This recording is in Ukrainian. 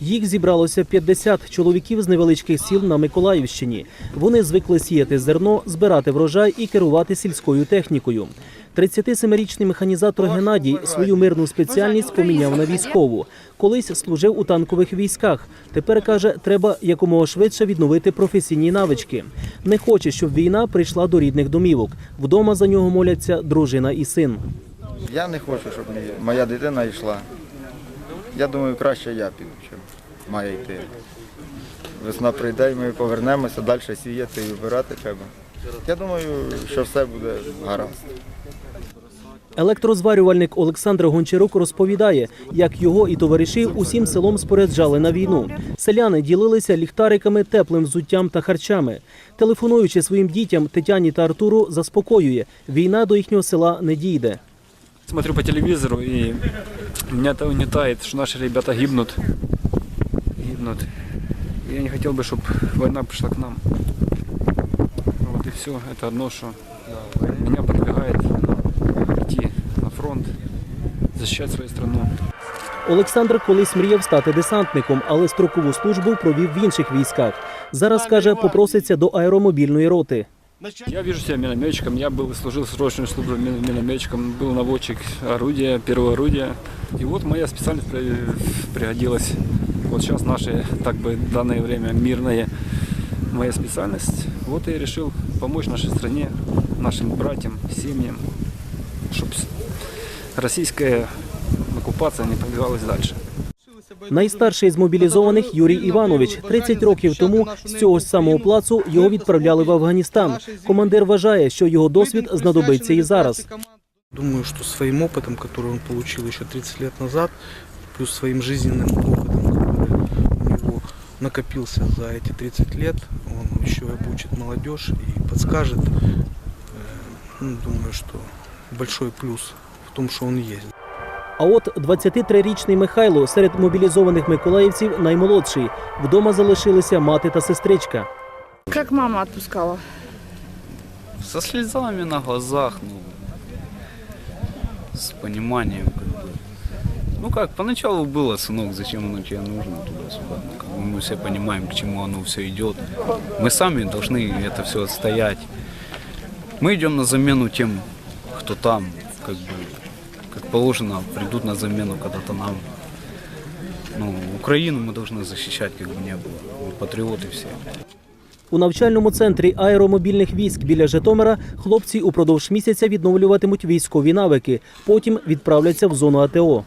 Їх зібралося 50 чоловіків з невеличких сіл на Миколаївщині. Вони звикли сіяти зерно, збирати врожай і керувати сільською технікою. 37-річний механізатор Геннадій свою мирну спеціальність поміняв на військову. Колись служив у танкових військах. Тепер каже, треба якомога швидше відновити професійні навички. Не хоче, щоб війна прийшла до рідних домівок. Вдома за нього моляться дружина і син. Я не хочу, щоб моя дитина йшла. Я думаю, краще я піду, чим має йти. Весна прийде і ми повернемося далі сіяти і вбирати треба. Я думаю, що все буде гаразд. Електрозварювальник Олександр Гончарук розповідає, як його і товариші усім селом споряджали на війну. Селяни ділилися ліхтариками, теплим взуттям та харчами. Телефонуючи своїм дітям Тетяні та Артуру, заспокоює, війна до їхнього села не дійде. Смотрю по телевизору и меня это угнетает, что наши ребята гибнут. Гибнут. И я не хотел бы, чтобы война пришла к нам. Вот и все. Это одно, что меня подвигает идти на фронт, защищать свою страну. Олександр колись мріяв стати десантником, але строкову службу провів в інших військах. Зараз каже, попроситься до аеромобільної роти. Я вижу себя минометчиком. Я был служил срочную службу мин- минометчиком, был наводчик орудия, первого орудия. И вот моя специальность при- пригодилась. Вот сейчас наше, так бы, данное время мирное моя специальность. Вот и решил помочь нашей стране, нашим братьям, семьям, чтобы российская оккупация не продвигалась дальше. Найстарший з мобілізованих Юрій Іванович. 30 років тому з цього ж самого плацу його відправляли в Афганістан. Командир вважає, що його досвід знадобиться і зараз. Думаю, что своим опытом, который он получил еще 30 лет назад, плюс своим жизненным опытом, который у него накопился за эти 30 лет, он еще обучит молодежь и подскажет. Э, ну, Думаю, что большой плюс в том, что он есть. А от 23-річний Михайло серед мобілізованих миколаївців наймолодший. Вдома залишилися мати та сестричка. Как мама отпускала? Со слезами на глазах, ну, с пониманием, как бы. Ну как, поначалу было, сынок, зачем оно тебе нужно туда-сюда. Ну, как бы мы все понимаем, к чему оно все идет. Мы сами должны это все отстоять. Мы идем на замену тем, кто там, как бы, как положено, придут на замену когда-то нам. Ну, Украину мы должны защищать, как бы не было. Мы патриоты все. У навчальному центрі аеромобільних військ біля Житомира хлопці упродовж місяця відновлюватимуть військові навики. Потім відправляться в зону АТО.